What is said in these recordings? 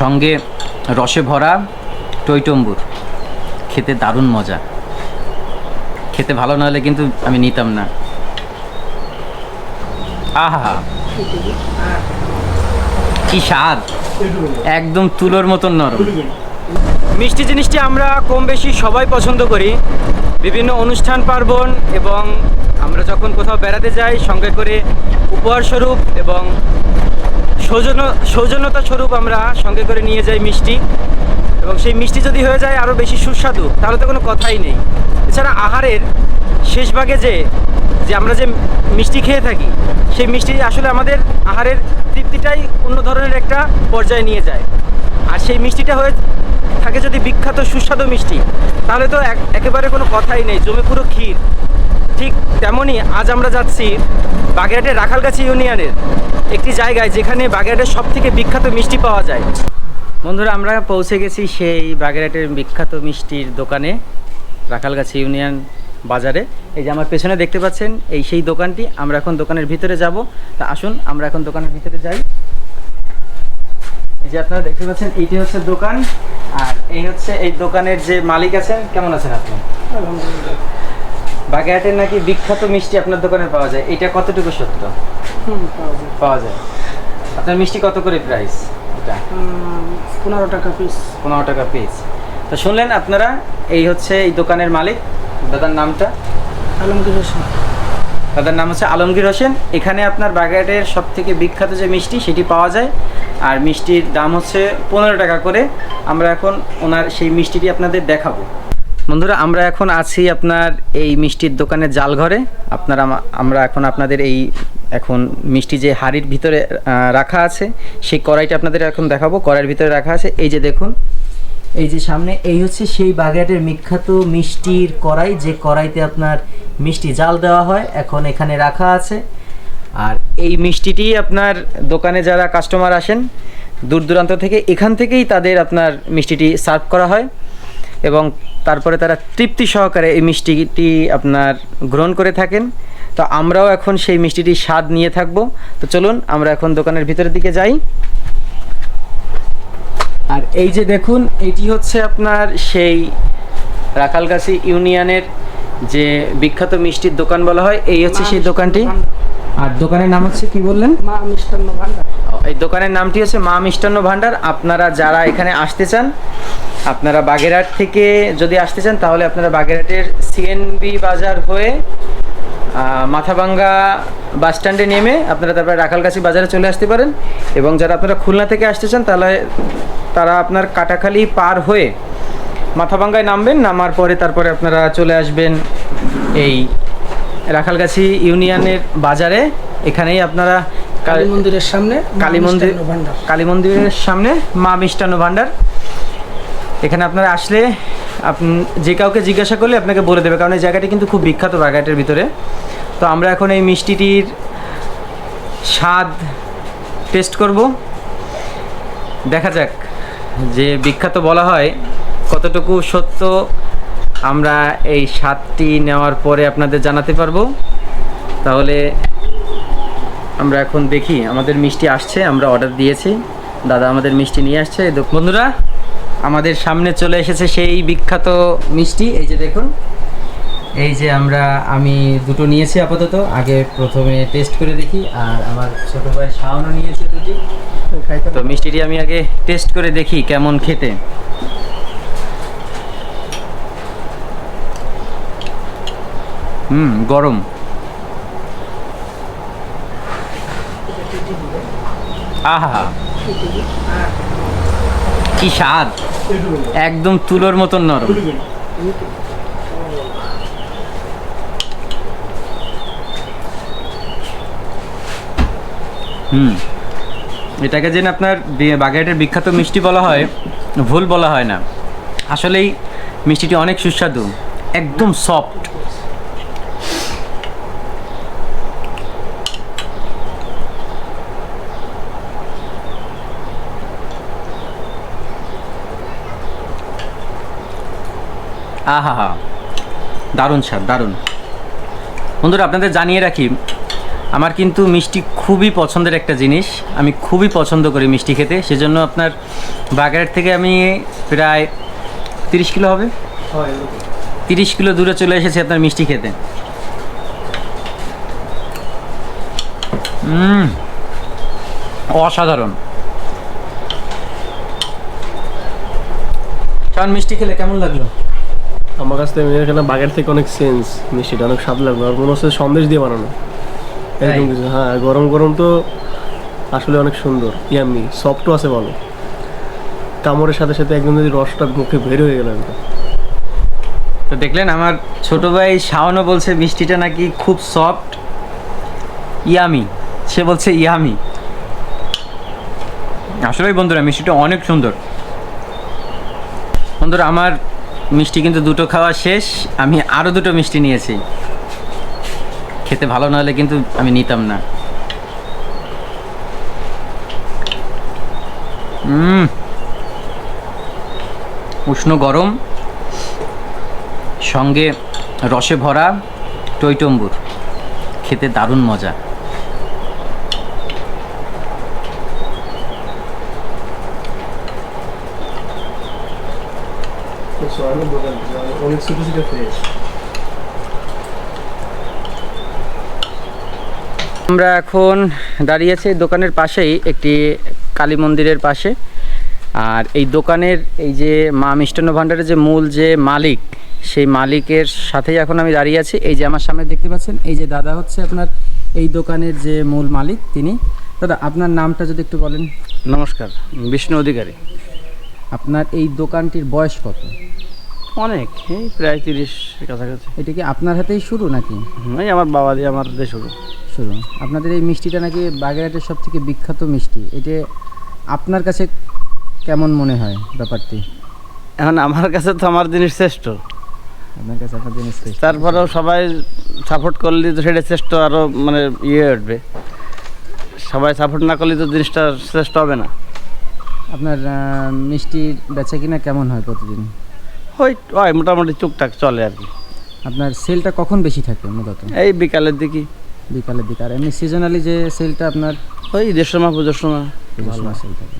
সঙ্গে রসে ভরা টইটম্বুর খেতে দারুণ মজা। খেতে ভালো না হলে কিন্তু আমি নিতাম না। আহা! কি স্বাদ! একদম তুলোর মতন নরম। মিষ্টি জিনিসটি আমরা কম বেশি সবাই পছন্দ করি। বিভিন্ন অনুষ্ঠান, পার্বণ এবং আমরা যখন কোথাও বেড়াতে যাই, সঙ্গে করে উপহারস্বরূপ এবং সৌজন্য, সৌজন্যতা স্বরূপ আমরা সঙ্গে করে নিয়ে যাই মিষ্টি। এবং সেই মিষ্টি যদি হয়ে যায় আরও বেশি সুস্বাদু, তাহলে তো কোনো কথাই নেই। এছাড়া আহারের শেষ ভাগে যে যে আমরা যে মিষ্টি খেয়ে থাকি, সেই মিষ্টি আসলে আমাদের আহারের তৃপ্তিটাই অন্য ধরনের একটা পর্যায়ে নিয়ে যায়। আর সেই মিষ্টিটা হয়ে থাকে যদি বিখ্যাত সুস্বাদু মিষ্টি, তাহলে তো এক- একেবারে কোনো কথাই নেই, জমে পুরো ক্ষীর। ঠিক তেমনই আজ আমরা যাচ্ছি বাগেরহাটের রাখালগাছি ইউনিয়নের। একটি জায়গায় যেখানে বাগেরহাটের সব থেকে বিখ্যাত মিষ্টি পাওয়া যায়। বন্ধুরা আমরা পৌঁছে গেছি সেই বাগেরহাটের বিখ্যাত মিষ্টির দোকানে রাখালগাছি ইউনিয়ন বাজারে। এই যে আমার পেছনে দেখতে পাচ্ছেন এই সেই দোকানটি। আমরা এখন দোকানের ভিতরে যাব। তা আসুন আমরা এখন দোকানের ভিতরে যাই। এই যে আপনারা দেখতে পাচ্ছেন এইটি হচ্ছে দোকান। আর এই হচ্ছে এই দোকানের যে মালিক আছেন কেমন আছেন আপনি? বাগেরহাটের নাকি বিখ্যাত মিষ্টি আপনার দোকানে পাওয়া যায়? এটা কতটুকু সত্য? পাওয়া যায়। আপনার মিষ্টি কত করে প্রাইস এটা? পনেরো টাকা পিস পনেরো টাকা পিস তো শুনলেন আপনারা এই হচ্ছে এই দোকানের মালিক। দাদার নামটা? আলমগীর হোসেন। দাদার নাম হচ্ছে আলমগীর হোসেন। এখানে আপনার বাগেরহাটের সব থেকে বিখ্যাত যে মিষ্টি সেটি পাওয়া যায়। আর মিষ্টির দাম হচ্ছে পনেরো টাকা করে। আমরা এখন ওনার সেই মিষ্টিটি আপনাদের দেখাবো। বন্ধুরা, আমরা এখন আছি আপনার এই মিষ্টির দোকানের জাল ঘরে আপনারা আমরা এখন আপনাদের এই এখন মিষ্টি যে হাড়ির ভিতরে রাখা আছে, সেই কড়াইটা আপনাদের এখন দেখাবো। কড়াইয়ের ভিতরে রাখা আছে। এই যে দেখুন, এই যে সামনে, এই হচ্ছে সেই বাগেরহাটের বিখ্যাত মিষ্টির কড়াই, যে কড়াইতে আপনার মিষ্টি জাল দেওয়া হয়, এখন এখানে রাখা আছে। আর এই মিষ্টিটি আপনার দোকানে যারা কাস্টমার আসেন দূর দূরান্ত থেকে, এখান থেকেই তাদের আপনার মিষ্টিটি সার্ভ করা হয়। এবং তারপরে তারা তৃপ্তি সহকারে এই মিষ্টিটি আপনার গ্রহণ করে থাকেন। তো আমরাও এখন সেই মিষ্টিটির স্বাদ নিয়ে থাকব। তো চলুন আমরা এখন দোকানের ভিতরের দিকে যাই। আর এই যে দেখুন এটি হচ্ছে আপনার সেই রাখালগাছি ইউনিয়নের যে বিখ্যাত মিষ্টির দোকান বলা হয় এই হচ্ছে সেই দোকানটি। আর দোকানের নাম হচ্ছে কি বললেন? মা মিষ্টান্ন ভান্ডার এই দোকানের নামটি হচ্ছে মা মিষ্টান্ন ভাণ্ডার। আপনারা যারা এখানে আসতে চান আপনারা বাগেরহাট থেকে যদি আসতে চান তাহলে আপনারা বাগেরহাটের সিএনবি বাজার হয়ে মাথাভাঙ্গা বাস স্ট্যান্ডে নেমে আপনারা তারপরে রাখালগাছি বাজারে চলে আসতে পারেন। এবং যারা আপনারা খুলনা থেকে আসতে চান তাহলে তারা আপনার কাটাখালি পার হয়ে মাথাভাঙ্গায় নামবেন নামার পরে তারপরে আপনারা চলে আসবেন এই রাখালগাছি ইউনিয়নের বাজারে। এখানেই আপনারা কালী মন্দিরের সামনে কালী মন্দির কালী মন্দিরের সামনে মা মিষ্টান্ন ভাণ্ডার এখানে আপনারা আসলে যে কাউকে জিজ্ঞাসা করলে আপনাকে বলে দেবে, কারণ এই জায়গাটি কিন্তু খুব বিখ্যাত বাগাটের ভিতরে। তো আমরা এখন এই মিষ্টিটির স্বাদ টেস্ট করব। দেখা যাক যে বিখ্যাত বলা হয় কতটুকু সত্য। আমরা এই স্বাদটি নেওয়ার পরে আপনাদের জানাতে পারব। তাহলে আমরা এখন দেখি, আমাদের মিষ্টি আসছে, আমরা অর্ডার দিয়েছি। দাদা আমাদের মিষ্টি নিয়ে আসছে। বন্ধুরা আমাদের সামনে চলে এসেছে সেই বিখ্যাত মিষ্টি। এই যে দেখুন, এই যে আমরা, আমি দুটো নিয়েছি আপাতত। আগে প্রথমে টেস্ট করে দেখি, আর আমার ছোট ভাই শাওনও নিয়েছে দুটি। তো মিষ্টিটি আমি আগে টেস্ট করে দেখি কেমন খেতে। হুম, গরম। আহা। কি স্বাদ? একদম তুলোর মতন নরম। হুম। এটাকে যেন আপনার বাগেরহাটের বিখ্যাত মিষ্টি বলা হয়, ভুল বলা হয় না। আসলেই মিষ্টিটি অনেক সুস্বাদু, একদম সফট আহা হা দারুণ স্যার দারুণ। বন্ধুরা আপনাদের জানিয়ে রাখি আমার কিন্তু মিষ্টি খুবই পছন্দের একটা জিনিস। আমি খুবই পছন্দ করি মিষ্টি খেতে। সেজন্য আপনার বাগেরহাট থেকে আমি প্রায় তিরিশ কিলো হবে? তিরিশ কিলো দূরে চলে এসেছি আপনার মিষ্টি খেতে। অসাধারণ। কারণ মিষ্টি খেলে কেমন লাগল? আমার কাছ থেকে মনে হয় বাগের থেকে অনেক সেন্স মিষ্টিটা অনেক স্বাদ লাগল আর মনে হচ্ছে সন্দেশ দিয়ে বানানো। এরকম কিছু হ্যাঁ গরম গরম তো আসলে অনেক সুন্দর ইয়ামি সফটও আছে ভালো কামড়ের সাথে সাথে একদম যদি রসটা মুখে বের হয়ে গেল একদম। তো দেখলেন আমার ছোট ভাই শাওনও বলছে মিষ্টিটা নাকি খুব সফট ইয়ামি সে বলছে ইয়ামি আসলেই বন্ধুরা মিষ্টিটা অনেক সুন্দর। বন্ধুরা আমার মিষ্টি কিন্তু দুটো খাওয়া শেষ। আমি আরও দুটো মিষ্টি নিয়েছি। খেতে ভালো না হলে কিন্তু আমি নিতাম না। উষ্ণ গরম। সঙ্গে রসে ভরা টইটম্বুর। খেতে দারুণ মজা। অনেক ছোটো ছোটো ফ্রেশ। আমরা এখন দাঁড়িয়ে আছি দোকানের পাশেই একটি কালী মন্দিরের পাশে। আর এই দোকানের এই যে মা মিষ্টান্ন ভাণ্ডারের যে মূল যে মালিক সেই মালিকের সাথেই এখন আমি দাঁড়িয়ে আছি। এই যে আমার সামনে দেখতে পাচ্ছেন এই যে দাদা হচ্ছে আপনার এই দোকানের যে মূল মালিক তিনি। দাদা আপনার নামটা যদি একটু বলেন। নমস্কার বিষ্ণু অধিকারী। আপনার এই দোকানটির বয়স কত? অনেক এই প্রায় তিরিশ কাছাকাছি। এটা কি আপনার হাতেই শুরু নাকি? এই আমার বাবা দিয়ে আমার হাতে শুরু। শুরু। আপনাদের এই মিষ্টিটা নাকি বাগেরহাটের সব থেকে বিখ্যাত মিষ্টি। এটা আপনার কাছে কেমন মনে হয় ব্যাপারটি? এখন আমার কাছে তো আমার জিনিস শ্রেষ্ঠ। আপনার কাছে আপনার জিনিস শ্রেষ্ঠ। তারপরেও সবাই সাপোর্ট করলে তো সেটা শ্রেষ্ঠ আরও মানে ইয়ে উঠবে। সবাই সাপোর্ট না করলে তো জিনিসটা শ্রেষ্ঠ হবে না। আপনার আহ, মিষ্টির বেচা কিনা কেমন হয় প্রতিদিন? ওই ওই মোটামুটি টুকটাক চলে আর কি। আপনার সেলটা কখন বেশি থাকে মূলত? এই বিকালের দিকে। বিকালের দিকে। আর এমনি সিজনালি যে সেলটা আপনার? ওই ঈদের সময় পুজোর সময় ভালো সেল থাকে।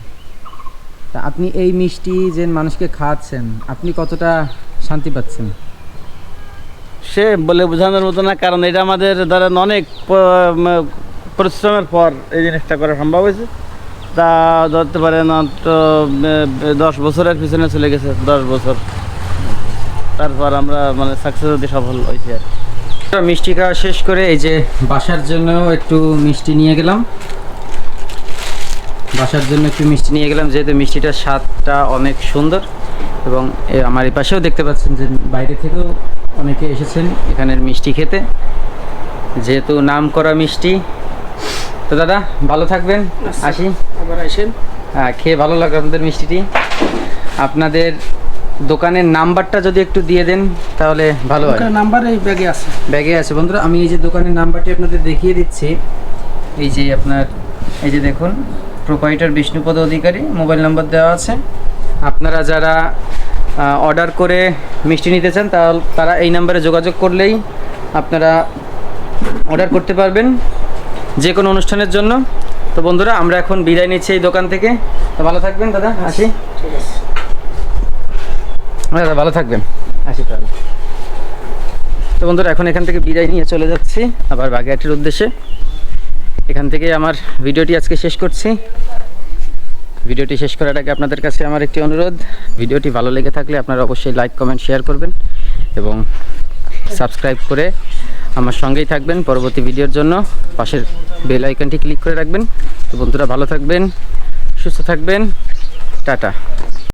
তা আপনি এই মিষ্টি যে মানুষকে খাওয়াচ্ছেন আপনি কতটা শান্তি পাচ্ছেন? সে বলে বোঝানোর মতো না কারণ এটা আমাদের ধরেন অনেক পরিশ্রমের পর এই জিনিসটা করা সম্ভব হয়েছে। তা ধরতে পারেন এ, দশ বছরের পিছনে চলে গেছে দশ বছর। তারপর আমরা মানে সাকসেস হতে সফল হয়েছি আর। মিষ্টি খাওয়া শেষ করে এই যে বাসার জন্য একটু মিষ্টি নিয়ে গেলাম। বাসার জন্য একটু মিষ্টি নিয়ে গেলাম যেহেতু মিষ্টিটার স্বাদটা অনেক সুন্দর এবং আমার এই পাশেও দেখতে পাচ্ছেন যে বাইরে থেকেও অনেকে এসেছেন এখানের মিষ্টি খেতে। যেহেতু নাম করা মিষ্টি তো দাদা ভালো থাকবেন। আসি। আবার আসেন। হ্যাঁ, খেয়ে ভালো লাগল আপনাদের মিষ্টিটি। আপনাদের দোকানের নাম্বারটা যদি একটু দিয়ে দেন তাহলে ভালো হয়। নাম্বার এই ব্যাগে আছে। ব্যাগে আছে। বন্ধুরা আমি এই যে দোকানের নাম্বারটি আপনাদের দেখিয়ে দিচ্ছি। এই যে আপনার এই যে দেখুন proprietor Bishnupada Adhikari mobile number দেওয়া আছে। আপনারা যারা অর্ডার করে মিষ্টি নিতে চান তা তারা এই নাম্বারে যোগাযোগ করলেই আপনারা অর্ডার করতে পারবেন। যে কোনো অনুষ্ঠানের জন্য। তো বন্ধুরা আমরা এখন বিদায় নিচ্ছি এই দোকান থেকে। তো ভালো থাকবেন দাদা আসি। ঠিক আছে। দাদা ভালো থাকবেন। আসি তাহলে। তো বন্ধুরা এখন এখান থেকে বিদায় নিয়ে চলে যাচ্ছি আবার বাগেরহাটের উদ্দেশ্যে। এখান থেকে আমার ভিডিওটি আজকে শেষ করছি। ভিডিওটি শেষ করার আগে আপনাদের কাছে আমার একটি অনুরোধ। ভিডিওটি ভালো লেগে থাকলে আপনারা অবশ্যই লাইক কমেন্ট শেয়ার করবেন এবং সাবস্ক্রাইব করে আমার সঙ্গেই থাকবেন পরবর্তী ভিডিওর জন্য। পাশের বেল আইকনটি ক্লিক করে রাখবেন। তো বন্ধুরা ভালো থাকবেন, সুস্থ থাকবেন। টাটা।